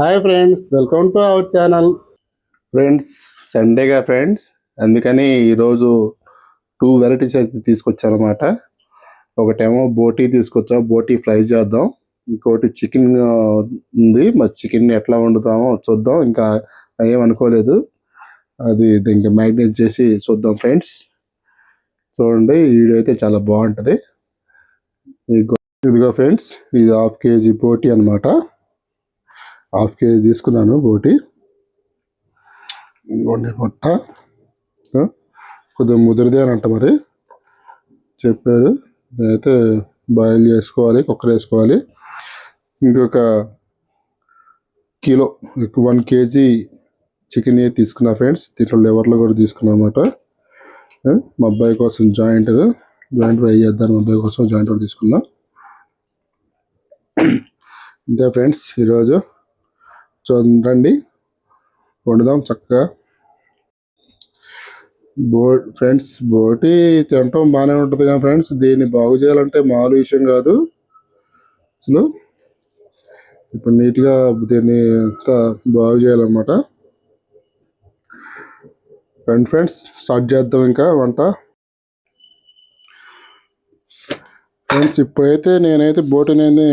Hi friends welcome to our channel friends సండేగా friends అందుకని ఈరోజు two varieties అయితే తీసుకొచ్చాను అనమాట ఒకటేమో బోటీ తీసుకొచ్చా బోటీ ఫ్రై చేద్దాం. ఇంకోటి చికెన్ ఉంది. మరి చికెన్ ఎట్లా వండుతామో చూద్దాం. ఇంకా ఏం అనుకోలేదు. అది దీనికి మ్యాగ్నేట్ చేసి చూద్దాం ఫ్రెండ్స్ చూడండి వీడియో అయితే చాలా బాగుంటుంది. ఇదిగో ఫ్రెండ్స్ ఇది హాఫ్ కేజీ బోటీ అనమాట హాఫ్ కేజీ తీసుకున్నాను బోటి ఇదిగోండి పొట్ట. కొద్దిగా ముదిరిది అని అంట మరి. చెప్పారు. నేనైతే బాయిల్ చేసుకోవాలి కుక్కర్ వేసుకోవాలి. ఇంకొక కిలో వన్ కేజీ చికెన్ తీసుకున్నా ఫ్రెండ్స్. దీంట్లో లెవర్లో కూడా తీసుకున్నా అనమాట మా అబ్బాయి కోసం జాయింట్ జాయింట్ ఫ్రై చేద్దాం మా అబ్బాయి కోసం జాయింట్ కూడా తీసుకున్నా. అంతే ఫ్రెండ్స్ ఈరోజు చూడండి వండుదాం చక్కగా. బో ఫ్రెండ్స్ బోటి తినటం బాగానే ఉంటుంది కానీ ఫ్రెండ్స్. దీన్ని బాగు చేయాలంటే మామూలు విషయం కాదు. అసలు ఇప్పుడు నీట్గా దీన్ని అంతా బాగు చేయాలన్నమాట. ఫ్రెండ్ ఫ్రెండ్స్ స్టార్ట్ చేద్దాం ఇంకా వంట. ఫ్రెండ్స్ ఇప్పుడైతే నేనైతే బోటిని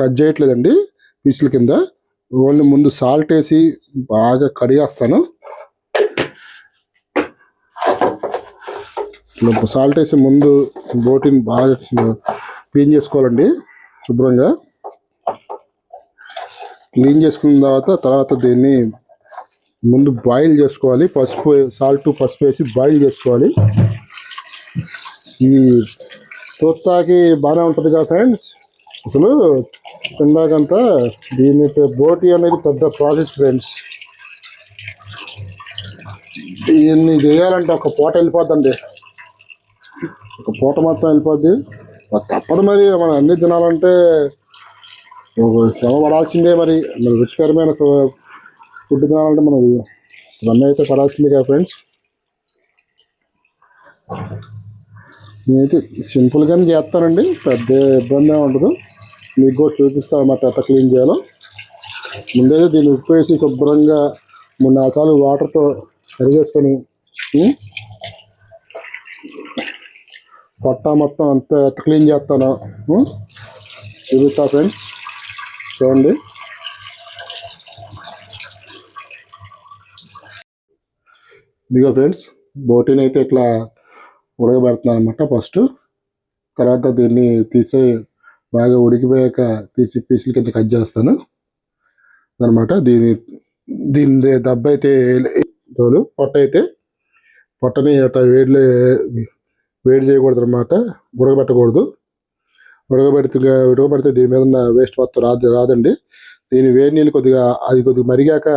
కట్ చేయట్లేదండి. పీసుల కింద. ఓన్లీ ముందు సాల్ట్ వేసి బాగా కడిగేస్తాను సాల్ట్ వేసి ముందు బోటిని బాగా క్లీన్ చేసుకోవాలండి శుభ్రంగా. క్లీన్ చేసుకున్న తర్వాత తర్వాత దీన్ని ముందు బాయిల్ చేసుకోవాలి. పసుపు సాల్ట్ పసుపు వేసి బాయిల్ చేసుకోవాలి. ఈ చూస్తాకి బాగానే ఉంటుంది కదా ఫ్రెండ్స్ అసలు తిందాకంతా దీని బోటి అనేది పెద్ద ప్రాసెస్ ఫ్రెండ్స్. దీన్ని చేయాలంటే ఒక పూట వెళ్ళిపోద్దండి. ఒక పూట మొత్తం వెళ్ళిపోద్ది. తప్పదు మరి మనం అన్ని తినాలంటే శ్రమ పడాల్సిందే మరి. మరి రుచికరమైన ఫుడ్ తినాలంటే మనం శ్రమ అయితే పడాల్సిందే కదా ఫ్రెండ్స్. నేనైతే సింపుల్గానే చేస్తానండి పెద్ద ఇబ్బంది ఉండదు. మీకు కూడా చూపిస్తాను అన్నమాట ఎట్లా క్లీన్ చేయాలో ముందైతే దీన్ని ఉప్పు వేసి శుభ్రంగా మూడు నాలుగు వాటర్తో కరిగేసుకొని పొట్ట మొత్తం అంతా ఎట్లా క్లీన్ చేస్తాను. చూపిస్తా ఫ్రెండ్స్. చూడండి. ఇదిగో ఫ్రెండ్స్ బోటీని అయితే ఇట్లా ఉడకబెడుతున్నాను అనమాట ఫస్ట్. తర్వాత దీన్ని తీసే బాగా ఉడికిపోయాక తీసి పీసుల కింద కట్ చేస్తాను. అనమాట దీని దీని దెబ్బ అయితే తోలు పొట్ట అయితే పొట్టని అట్లా వేడిలో వేడి చేయకూడదు అనమాట ఉడకబెట్టకూడదు. ఉడకబెడితే ఉడకబెడితే దీని మీద ఉన్న వేస్ట్ మొత్తం రాదు రాదండి. దీని వేడి నీళ్ళు కొద్దిగా అది కొద్దిగా మరిగాక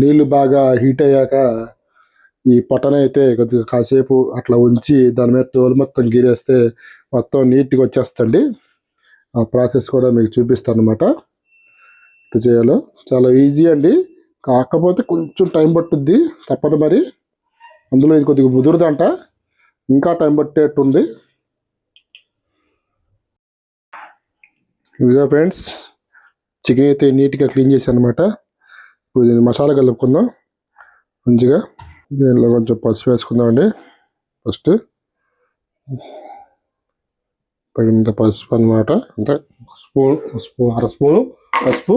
నీళ్ళు బాగా హీట్ అయ్యాక ఈ పొట్టనైతే అయితే కొద్దిగా కాసేపు అట్లా ఉంచి దాని మీద తోలు మొత్తం గీరేస్తే మొత్తం నీట్గా వచ్చేస్తుంది. ఆ ప్రాసెస్ కూడా మీకు చూపిస్తాను అనమాట ఇట్లా చేయాలో. చాలా ఈజీ అండి. కాకపోతే కొంచెం టైం పట్టుద్ది. తప్పదు మరి. అందులో ఇది కొద్దిగా ముదురుదంట. ఇంకా టైం పట్టేట్టుంది. ఇదిగా ఫ్రెండ్స్ చికెన్ అయితే నీట్గా క్లీన్ చేశాను అనమాట ఇప్పుడు దీన్ని మసాలా కలుపుకుందాం. మంచిగా. దీనిలో కొంచెం పసుపు వేసుకుందామండి. ఫస్ట్ తగినంత పసుపు అనమాట అంటే స్పూన్ స్పూన్ అర స్పూను పసుపు.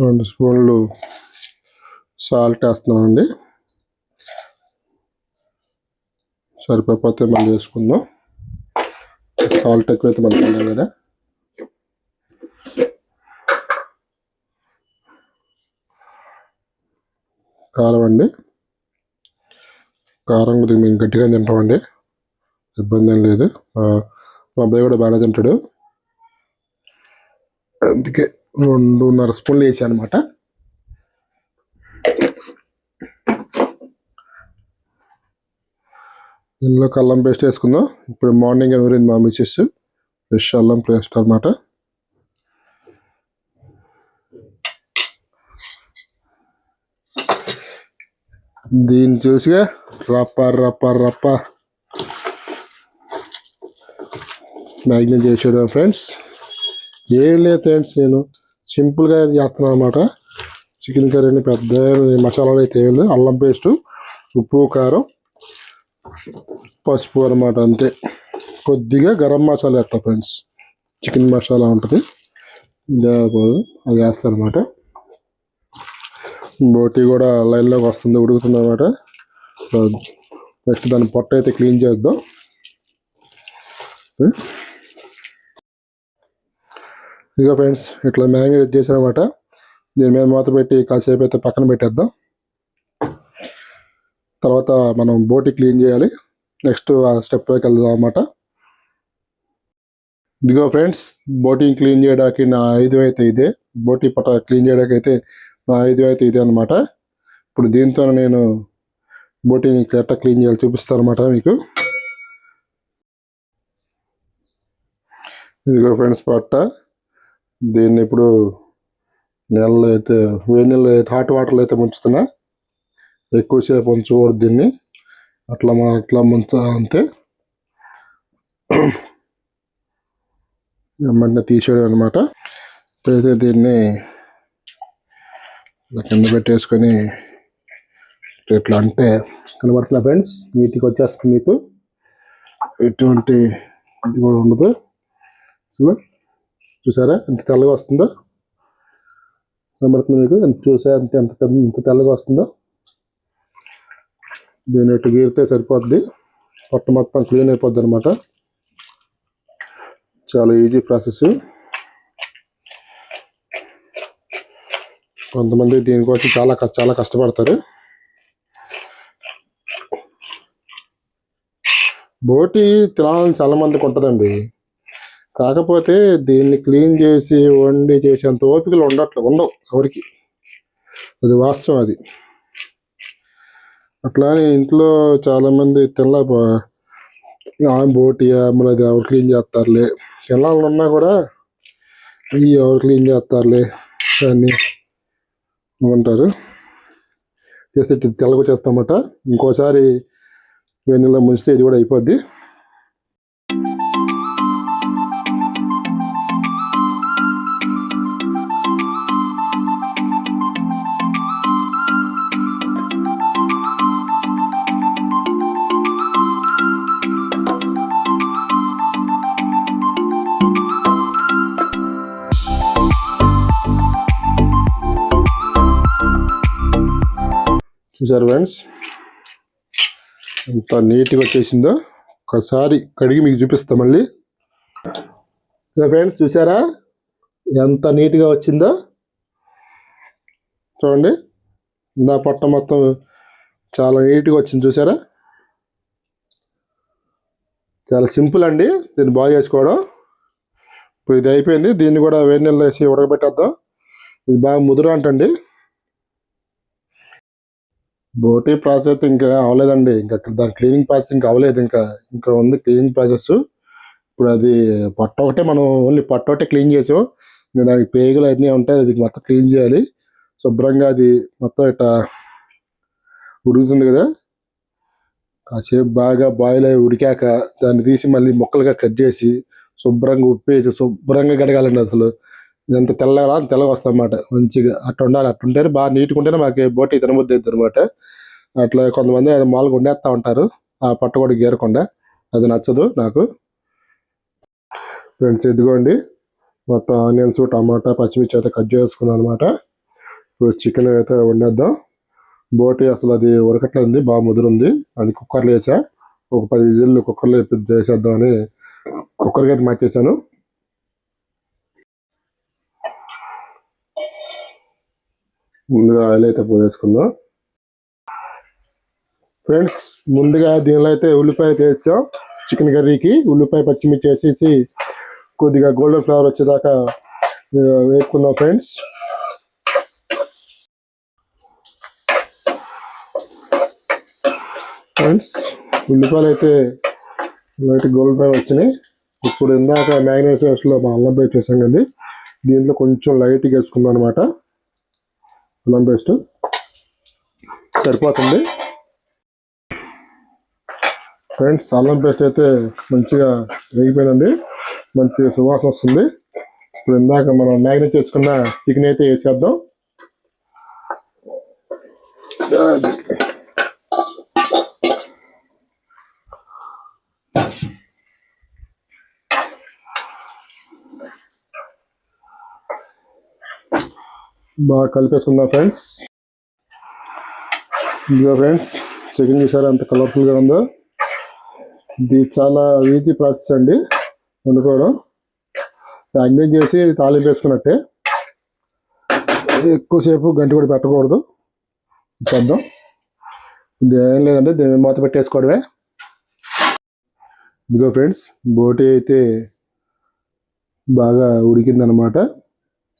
రెండు స్పూన్లు సాల్ట్ వేస్తున్నామండి. సరిపోతే మళ్ళీ వేసుకుందాం. సాల్ట్ ఎక్కువైతే మనకు కదా. కారం అండి. కారం కొద్దిగా మేము గట్టిగా తింటామండి. ఇబ్బంది ఏం లేదు మా అబ్బాయి కూడా బాగానే తింటాడు. అందుకే రెండున్నర స్పూన్లు వేసాను అనమాట ఇందులో అల్లం పేస్ట్ వేసుకుందాం. ఇప్పుడు మార్నింగ్ ఎవరింది మా మిసెస్ ఫ్రెష్ అల్లం పేస్ట్ అనమాట దీన్ని చూసిగా రప్ప రప్ప రప్ప. మ్యాగ్నేట్ చేసాడు ఫ్రెండ్స్. ఏం లేదు ఫ్రెండ్స్ నేను సింపుల్గా చేస్తున్నాను అనమాట చికెన్ కర్రీని పెద్ద మసాలాలు అయితే ఏం లేదు. అల్లం పేస్టు ఉప్పు కారం పసుపు అనమాట అంతే. కొద్దిగా గరం మసాలా వేస్తా ఫ్రెండ్స్. చికెన్ మసాలా ఉంటుంది. అది వేస్తాను అనమాట బోటి కూడా లైన్లోకి వస్తుంది ఉడుకుతుంది అనమాట సో నెక్స్ట్ దాని పొట్ట అయితే క్లీన్ చేద్దాం. ఇదిగో ఫ్రెండ్స్ ఇట్లా మ్యారినేట్ చేసామన్నమాట దీని మీద మూత పెట్టి కాసేపు అయితే పక్కన పెట్టేద్దాం. తర్వాత మనం బోటి క్లీన్ చేయాలి. నెక్స్ట్ ఆ స్టెప్లోకి వెళ్దాం అన్నమాట. ఇదిగో ఫ్రెండ్స్ బోటింగ్ క్లీన్ చేయడానికి నా ఐదు అయితే ఇదే. బోటి పట క్లీన్ చేయడానికి అయితే నా ఐదు అయితే ఇదే అనమాట ఇప్పుడు దీంతో నేను బోటిని ఎట్లా క్లీన్ చేయాలి చూపిస్తాను అనమాట మీకు. ఇదిగో ఫ్రెండ్స్ పట్ట. దీన్ని ఇప్పుడు నీళ్ళలో అయితే వేడి నీళ్ళు అయితే హాట్ వాటర్లో అయితే ముంచుతున్నా. ఎక్కువసేపు ఉంచకూడదు దీన్ని. అట్లా మా అట్లా ముంచ అంతే. వెంటనే తీసేయడం అనమాట ఇప్పుడైతే దీన్ని కింద పెట్టేసుకొని ఇట్లా అంటే కనబడుతున్నా ఫ్రెండ్స్? నీటికి వచ్చేస్తుంది మీకు ఎటువంటి ఇది కూడా ఉండదు. సో చూసారా? ఎంత తెల్లగా వస్తుందో? కనబడుతుంది మీకు? ఎంత చూసా ఎంత ఎంత ఎంత తెల్లగా వస్తుందో? దీని ఇటు గీరితే సరిపోద్ది. పొట్ట మొత్తం క్లీన్ అయిపోద్ది అనమాట చాలా ఈజీ ప్రాసెస్ కొంతమంది దీనికోసం చాలా కష్ట చాలా కష్టపడతారు. బోటి తినాలని చాలా మందికి ఉంటుందండి. కాకపోతే దీన్ని క్లీన్ చేసి వండి చేసేంత ఓపికలు ఉండట్లే ఉండవు ఎవరికి. అది వాస్తవం అది. అట్లానే ఇంట్లో చాలామంది మంది బోటి మరి అది ఎవరు క్లీన్ చేస్తారులే. తినాలని ఉన్నా కూడా ఈ ఎవరు క్లీన్ చేస్తారులే దాన్ని ఉంటారు చేస్తే ఇటు తెల్లగా చేస్తామట ఇంకోసారి వెన్నెల ముంచితే ఇది కూడా అయిపోద్ది. చూసారు ఫ్రెండ్స్ ఎంత నీట్గా వచ్చేసిందో. ఒకసారి కడిగి మీకు చూపిస్తా మళ్ళీ. ఫ్రెండ్స్ చూసారా? ఎంత నీట్గా వచ్చిందో. చూడండి. ఇందా పొట్ట మొత్తం చాలా నీట్గా వచ్చింది చూసారా. చాలా సింపుల్ అండి. దీన్ని బాగా చేసుకోవడం. ఇప్పుడు ఇది అయిపోయింది. దీన్ని కూడా వేడి నీళ్ళు వేసి ఉడకబెట్టేద్దాం. ఇది బాగా ముదురు అంటండి. బోటీ ప్రాసెస్ అయితే ఇంకా అవ్వలేదండి ఇంకా దాని క్లీనింగ్ ప్రాసెస్ ఇంకా అవ్వలేదు ఇంకా ఇంకా ఉంది క్లీనింగ్ ప్రాసెస్. ఇప్పుడు అది పట్ట ఒకటే మనం ఓన్లీ పట్ట ఒకటే క్లీన్ చేసాం. ఇంకా దానికి పేగులు అన్నీ ఉంటాయి. అది మొత్తం క్లీన్ చేయాలి. శుభ్రంగా అది మొత్తం ఇట్లా ఉడుకుతుంది కదా. కాసేపు బాగా బాయిల్ అయి ఉడికాక దాన్ని తీసి మళ్ళీ ముక్కలుగా కట్ చేసి శుభ్రంగా ఉప్పేసి శుభ్రంగా గడగాలండి అసలు. ఎంత తెల్లగా అంత తెల్లగా వస్తాం అన్నమాట. మంచిగా అట్లా ఉండాలి అట్లా ఉంటేనే బాగా నీట్గా ఉంటేనే మాకు బోటి తినబుద్ధి అవుతుంది అనమాట అట్లా కొంతమంది అది మామూలుగా ఉండేస్తూ ఉంటారు ఆ పట్ట కూడా గీరకుండా. అది నచ్చదు నాకు. ఫ్రెండ్స్ ఇదిగోండి. మొత్తం ఆనియన్స్ టమాటా పచ్చిమిర్చి అయితే కట్ చేసుకున్నాను అనమాట ఇప్పుడు చికెన్ అయితే వండేద్దాం. బోటి అసలు అది ఉడకట్లేదు బాగా ముదురుంది. అది కుక్కర్లో వేసా. ఒక పది విజిల్లు కుక్కర్లో వేసేద్దామని కుక్కర్కి అయితే మార్చేసాను ముందుగా ఆయిల్ అయితే పోసేసుకుందాం. ఫ్రెండ్స్ ముందుగా దీనిలో అయితే ఉల్లిపాయ వేసాం. చికెన్ కర్రీకి ఉల్లిపాయ పచ్చిమిర్చి వేసేసి కొద్దిగా గోల్డెన్ ఫ్లవర్ వచ్చేదాకా వేసుకుందాం ఫ్రెండ్స్ ఫ్రెండ్స్ ఉల్లిపాయలు అయితే లైట్ గోల్డెన్ ఫ్లవర్ వచ్చినాయి. ఇప్పుడు ఇందాక మ్యాగ్నేషన్స్లో మా అల్లం పేస్ట్ చేసాం కదండి. దీంట్లో కొంచెం లైట్గా వేసుకుందాం అనమాట అల్లం పేస్ట్ సరిపోతుంది. ఫ్రెండ్స్ అల్లం పేస్ట్ అయితే మంచిగా వేగిపోయిందండి మంచి సువాసన వస్తుంది. ఇప్పుడు ఇందాక మనం మ్యాగ్నేట్ చేసుకున్న చికెన్ అయితే వేసేద్దాం బాగా కలిపేసుకుందాం ఫ్రెండ్స్ ఇదిగో ఫ్రెండ్స్ చికెన్ చూసారా ఎంత కలర్ఫుల్గా ఉందో? ఇది చాలా ఈజీ ప్రాసెస్ అండి వండుకోవడం. మ్యాగ్నేట్ చేసి తాలింపు వేసుకున్నట్టే. ఎక్కువసేపు గంట కూడా పెట్టకూడదు. చేద్దాం. ఇది ఏం లేదంటే దీన్ని మూత పెట్టేసుకోవడమే. ఇదిగో ఫ్రెండ్స్ బోటి అయితే బాగా ఉడికిందనమాట.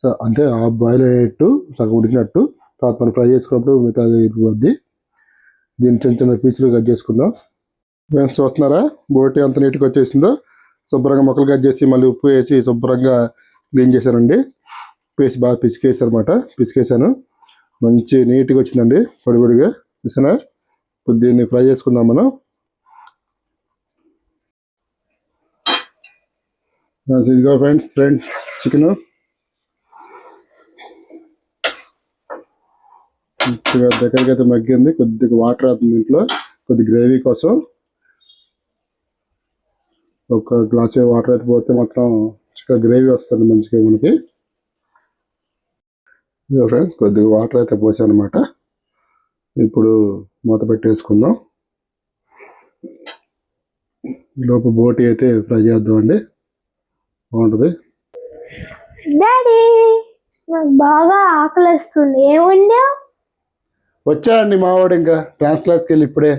సో అంటే ఆ బాయిల్ అయ్యేట్టు సగం ఉడికినట్టు తర్వాత మనం ఫ్రై చేసుకున్నప్పుడు మిగతా ఇరిగిపోద్ది దీన్ని చిన్న చిన్న పీసులు కట్ చేసుకుందాం. మేము చూస్తున్నారా? బోటి ఎంత నీట్గా వచ్చేసిందో. శుభ్రంగా మొక్కలు కట్ చేసి మళ్ళీ ఉప్పు వేసి శుభ్రంగా క్లీన్ చేశానండి వేసి బాగా పిసికేసారు అనమాట పిసికేసాను మంచి నీట్గా వచ్చిందండి. పొడిపొడిగా చూసానా ఇప్పుడు దీన్ని ఫ్రై చేసుకుందాం మనం. ఇదిగో ఫ్రెండ్స్ ఫ్రెండ్స్ చికెన్. కొద్దిగా దగ్గరికి అయితే మగ్గింది. కొద్దిగా వాటర్ అవుతుంది దీంట్లో. కొద్ది గ్రేవీ కోసం. ఒక గ్లాస్ వాటర్ అయితే పోతే మాత్రం చికెన్ గ్రేవీ వస్తుంది మంచిగా మనకి. ఫ్రెండ్స్ కొద్దిగా వాటర్ అయితే పోసాను అనమాట ఇప్పుడు మూత పెట్టేసుకుందాం. లోపు బోటి అయితే ఫ్రై చేద్దాం అండి. బాగుంటుంది. డాడీ నాకు బాగా ఆకలిస్తుంది. ఏం వచ్చాడండి మావాడు ఇంకా ట్రాన్స్ క్లాస్కి వెళ్ళి ఇప్పుడే.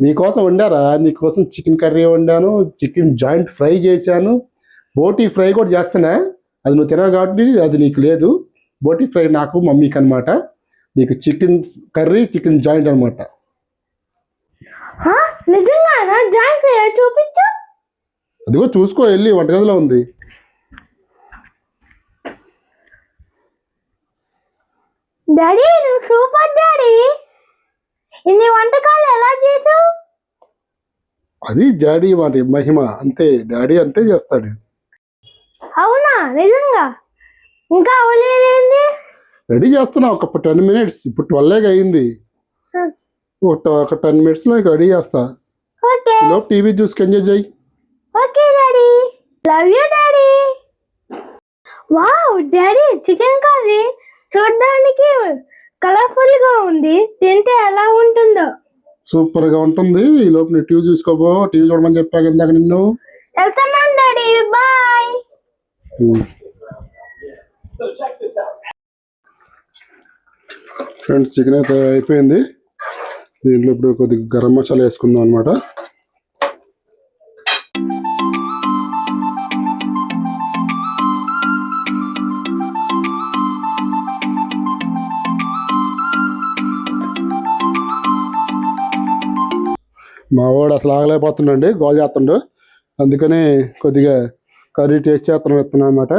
నీకోసం వండారా? నీకోసం చికెన్ కర్రీ వండాను చికెన్ జాయింట్ ఫ్రై చేశాను. బోటీ ఫ్రై కూడా చేస్తానా అది నువ్వు తినవు కాబట్టి అది నీకు లేదు. బోటీ ఫ్రై నాకు మమ్మీకి అనమాట నీకు చికెన్ కర్రీ చికెన్ జాయింట్ అనమాట జాయింట్ ఫ్రై చూపించు? అదిగో చూసుకో వెళ్ళి వంటగదిలో ఉంది. డాడీ నువ్వు సూపర్ డాడీ ఇన్ని వంటకాలు ఎలా చేసావు? అది డాడీ వాటి మహిమ. అంతే డాడీ అంతే చేస్తాడు. అవునా? నిజంగా? ఇంకా అవలేదేంది? రెడీ చేస్తున్నా ఒక టెన్ మినిట్స్ ఇప్పుడు ట్వెల్వ్ అయింది. ఒక టెన్ మినిట్స్లో ఇక రెడీ చేస్తా. ఓకే. లోపు టీవీ చూసుకు ఎంజాయ్ చేయి. Okay daddy love you daddy wow daddy chicken curry చూడడానికి కలర్ఫుల్గా ఉంది. తింటే ఎలా ఉంటుందో. సూపర్గా ఉంటుంది. ఈ లోపు నీ టీవీ చూసుకోబో టీవీ చూడమని చెప్పాక ఇందాక నిన్ను. వెళ్తున్నాను డాడీ. బాయ్. ఫ్రెండ్స్ చికెన్ అయితే అయిపోయింది. దీంట్లో ఇప్పుడు కొద్దిగా గరం మసాలా వేసుకుందాం అనమాట మా వాడు అసలు ఆగలేకపోతుండండి గోల్ చేస్తుండు. అందుకని కొద్దిగా కర్రీ టేస్ట్ చేస్తాను ఇస్తున్నాను అనమాట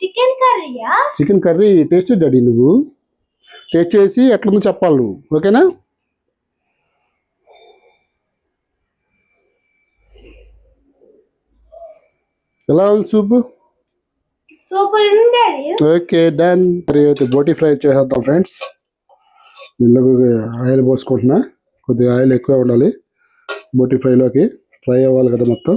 చికెన్ కర్రీయా? చికెన్ కర్రీ టేస్ట్ డాడీ నువ్వు. టేస్ట్ చేసి ఎట్లుందో చెప్పాలి నువ్వు ఓకేనా? ఎలా ఉంది సూపు? Okay done. మరి అయితే బోటీ ఫ్రై చేసేద్దాం ఫ్రెండ్స్. ఇందులో ఆయిల్ పోసుకుంటున్నా. కొద్దిగా ఆయిల్ ఎక్కువ ఉండాలి. బోటి ఫ్రైలోకి ఫ్రై అవ్వాలి కదా మొత్తం.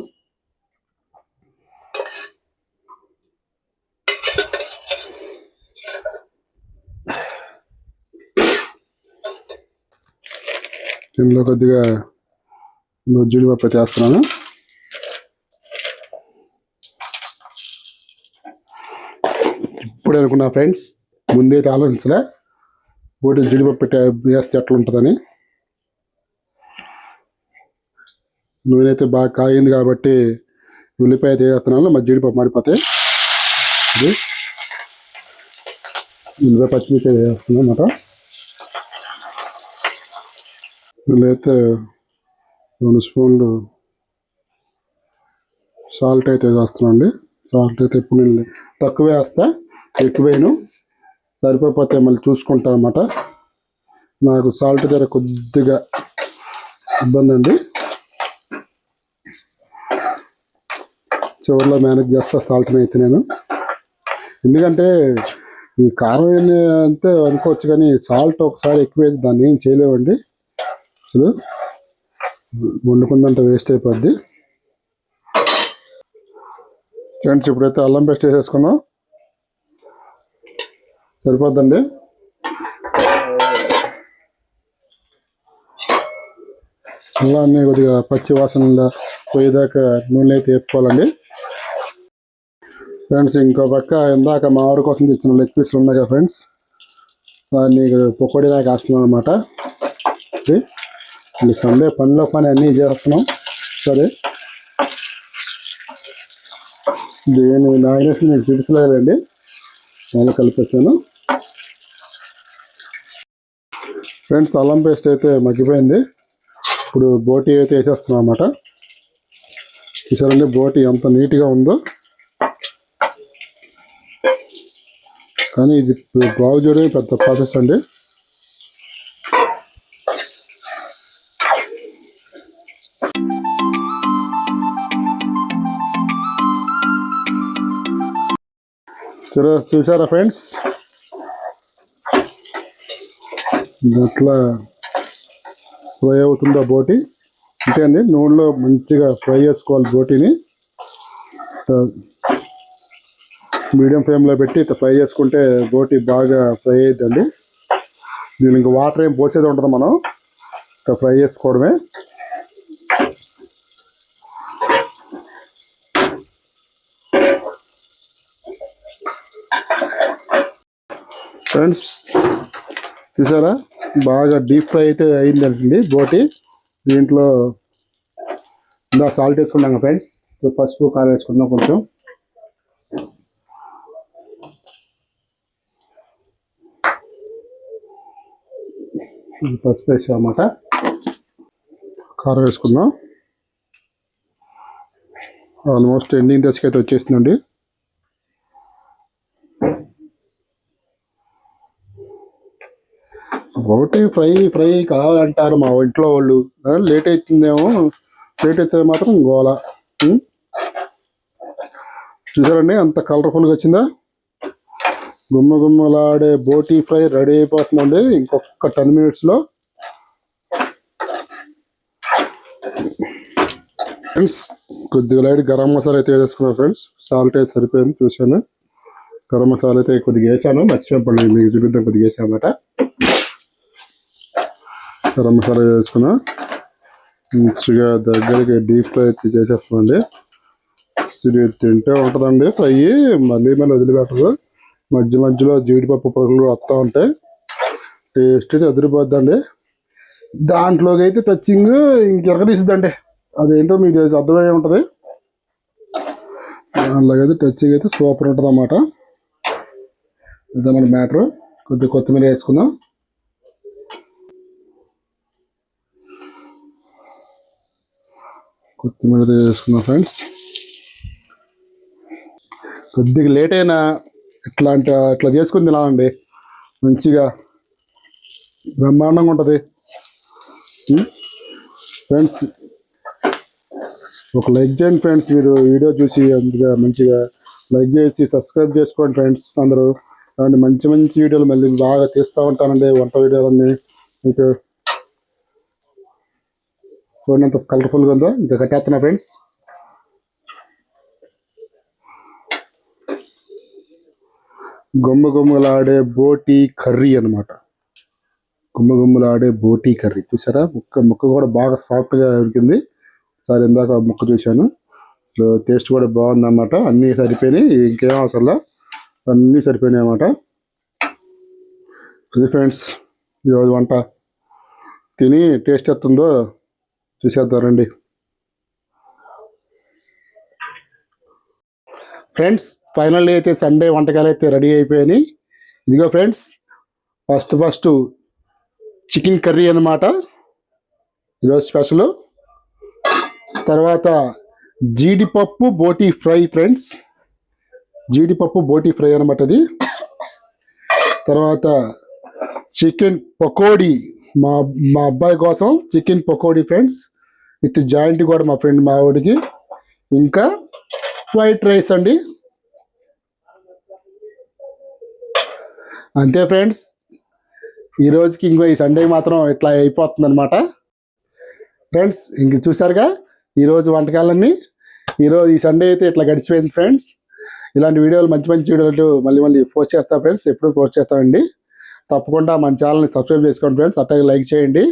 దీనిలో కొద్దిగా జీడిపప్పు చేస్తున్నాను ఇప్పుడే అనుకున్నా ఫ్రెండ్స్ ముందైతే ఆలోచించలే. బోటి జీడిపప్పు వేస్తే ఎట్లా ఉంటుందని నూనె బాగా కాగింది కాబట్టి ఉల్లిపాయ అయితే వేస్తున్నాను మరి జీడిపప్పు మాడిపోతే ఇది. ఉల్లిపాయ పచ్చిమిర్చి వేస్తున్నాను అన్నమాట. వీళ్ళైతే రెండు స్పూన్లు సాల్ట్ అయితే వేస్తున్నాను అండి. సాల్ట్ అయితే ఇప్పుడు నేను తక్కువ వేస్తా ఎక్కువేను సరిపోతే మళ్ళీ చూసుకుంటాను అనమాట నాకు సాల్ట్ ధర కొద్దిగా ఇబ్బంది అండి. చివరిలో మేనేజ్ చేస్తా సాల్ట్ని అయితే నేను. ఎందుకంటే ఈ కారం అంతే అంటే అనుకోవచ్చు కానీ సాల్ట్ ఒకసారి ఎక్కువైతే దాన్ని ఏం చేయలేవండి అసలు వండుకుందంటే వేస్ట్ అయిపోద్ది. ఫ్రెండ్స్ ఇప్పుడైతే అల్లం పేస్ట్ వేసేసుకుందాం. సరిపోద్దండి? అల్లాన్ని కొద్దిగా పచ్చి వాసన పోయేదాకా నూనె అయితే వేపుకోవాలండి. ఫ్రెండ్స్ ఇంకో పక్క ఇందాక మా ఊరి కోసం తెచ్చిన లెగ్ పీస్లు ఉన్నాయి కదా ఫ్రెండ్స్. దాన్ని పకోడీలాగా వేస్తున్నాం అనమాట సండే పనిలో పని అన్నీ చేస్తున్నాం. సరే. దీని నాయనేసి నేను చూపించలేదండి. నేను కలిపేసాను. ఫ్రెండ్స్ అల్లం పేస్ట్ అయితే మగ్గిపోయింది. ఇప్పుడు బోటి అయితే వేసేస్తున్నాం అనమాట చూసారండి బోటి ఎంత నీట్గా ఉందో. కానీ ఇది బాగు చేయడం పెద్ద ప్రాసెస్ అండి. చూసారా ఫ్రెండ్స్? అట్లా ఫ్రై అవుతుందా బోటి? అంతే అండి నూనెలో మంచిగా ఫ్రై చేసుకోవాలి బోటిని. మీడియం ఫ్లేమ్లో పెట్టి ఇట్లా ఫ్రై చేసుకుంటే బోటి బాగా ఫ్రై అవుతుందండి దీని ఇంకా వాటర్ ఏం పోసేది ఉంటుంది మనం. ఇట్లా ఫ్రై చేసుకోవడమే. ఫ్రెండ్స్ చూసారా? బాగా డీప్ ఫ్రై అయితే అయిందండి బోటి దీంట్లో ఇందా సాల్ట్ వేసుకున్నాం ఫ్రెండ్స్. పసుపు కారం వేసుకుందాం కొంచెం. పసుపు వేసామన్నమాట. కారం వేసుకుందాం. ఆల్మోస్ట్ ఎండింగ్ దశకి అయితే వచ్చేసిందండి ఒకటి ఫ్రై ఫ్రై కావాలంటారు మా ఇంట్లో వాళ్ళు. లేట్ అవుతుందేమో లేట్ అయితే మాత్రం గోల. చూసారండి? అంత కలర్ఫుల్గా వచ్చిందా? గుమ్మ గుమ్మలాడే బోటీ ఫ్రై రెడీ అయిపోతుందండి. ఇంకొక టెన్ మినిట్స్లో ఫ్రెండ్స్ కొద్దిగా లైట్ గరం మసాలా అయితే వేసుకున్నాను ఫ్రెండ్స్. సాల్ట్ అయితే సరిపోయింది చూశాను. గరం మసాలా అయితే కొద్దిగా వేసాను. మర్చిపోయి మీకు చూపిద్దాం కొద్దిగా వేసాను అన్నమాట. గరం మసాలా వేసుకున్నా. మంచిగా దగ్గరికి డీప్ ఫ్రై అయితే చేసేస్తామండి తింటే ఉంటుందండి ఫ్రై. మళ్ళీ మళ్ళీ వదిలిపెట్టరు. మధ్య మధ్యలో జీడిపప్పు పొగలు వస్తూ ఉంటాయి టేస్ట్ అయితే అదిరిపోద్దండి. దాంట్లోకి అయితే టచ్చింగ్ ఇంకెరగదీసిద్దండి అదేంటో మీకు అర్థమై ఉంటుంది. అలాగైతే టచ్చింగ్ అయితే సూపర్ ఉంటుంది అన్నమాట ఇదే మన మ్యాటర్ కొద్దిగా కొత్తిమీర వేసుకుందాం. కొత్తిమీర వేసుకుందాం ఫ్రెండ్స్. కొద్దిగా లేట్ అయినా ఇట్లాంటి ఇట్లా చేసుకుని తినాలండి. మంచిగా బ్రహ్మాండంగా ఉంటుంది. ఫ్రెండ్స్ ఒక లైక్ చేయండి ఫ్రెండ్స్ మీరు వీడియో చూసి అందుగా మంచిగా లైక్ చేసి సబ్స్క్రైబ్ చేసుకోండి ఫ్రెండ్స్ అందరూ. అలాంటి మంచి మంచి వీడియోలు మళ్ళీ బాగా తీస్తూ ఉంటానండి వంట వీడియోలన్నీ. మీకు చూడండి ఎంత కలర్ఫుల్గా ఉందో ఇంకా కట్టేస్తున్నా ఫ్రెండ్స్ గుమ్మ గుమ్మలాడే బోటి కర్రీ అన్నమాట. గుమ్మ గుమ్మలాడే బోటి కర్రీ. చూసారా? ముక్క ముక్క కూడా బాగా సాఫ్ట్గా ఉరికింది సార్ ఇందాక ముక్క చూశాను. అసలు టేస్ట్ కూడా బాగుంది అన్నమాట అన్నీ సరిపోయినాయి. ఇంకేం అవసరం అన్నీ సరిపోయినాయి అన్నమాట. ఇది ఫ్రెండ్స్ ఈరోజు వంట. తిని టేస్ట్ ఎత్తుందో చూసేద్దాం రండి. ఫ్రెండ్స్ ఫైనల్లీ అయితే సండే వంటకాలు అయితే రెడీ అయిపోయినాయి. ఇదిగో friends first first chicken curry అనమాట ఈరోజు స్పెషల్. తర్వాత జీడిపప్పు బోటి ఫ్రై ఫ్రెండ్స్. జీడిపప్పు బోటి ఫ్రై అనమాట అది. తర్వాత చికెన్ పకోడీ. మా మా అబ్బాయి కోసం chicken pakodi friends with joint కూడా మా ఫ్రెండ్ మా వాడికి. ఇంకా వైట్ రైస్ అండి. అంతే ఫ్రెండ్స్ ఈ రోజుకి ఇంకో ఈ సండే మాత్రం ఇట్లా అయిపోతుంది అనమాట ఫ్రెండ్స్ ఇంక చూసారుగా ఈరోజు వంటకాలన్నీ ఈరోజు ఈ సండే అయితే ఇట్లా గడిచిపోయింది ఫ్రెండ్స్. ఇలాంటి వీడియోలు మంచి మంచి వీడియోలు మళ్ళీ మళ్ళీ పోస్ట్ చేస్తా ఫ్రెండ్స్ ఎప్పుడు పోస్ట్ చేస్తామండి తప్పకుండా మన ఛానల్ని సబ్స్క్రైబ్ చేసుకోండి ఫ్రెండ్స్ అట్లాగే లైక్ చేయండి.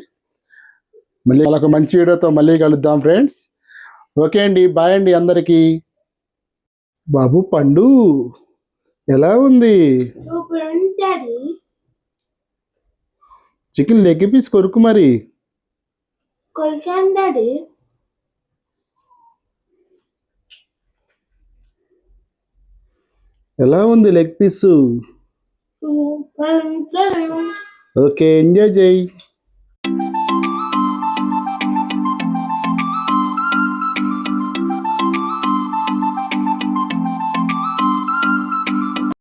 మళ్ళీ వాళ్ళకు మంచి వీడియోతో మళ్ళీ కలుద్దాం ఫ్రెండ్స్. ఓకే అండి బాయ్ అండి అందరికీ. బాబు పండు ఎలా ఉంది? చికెన్ లెగ్ పీస్ కొరుకు మరి. ఎలా ఉంది లెగ్ పీస్? ఓకే ఎంజాయ్ చేయి.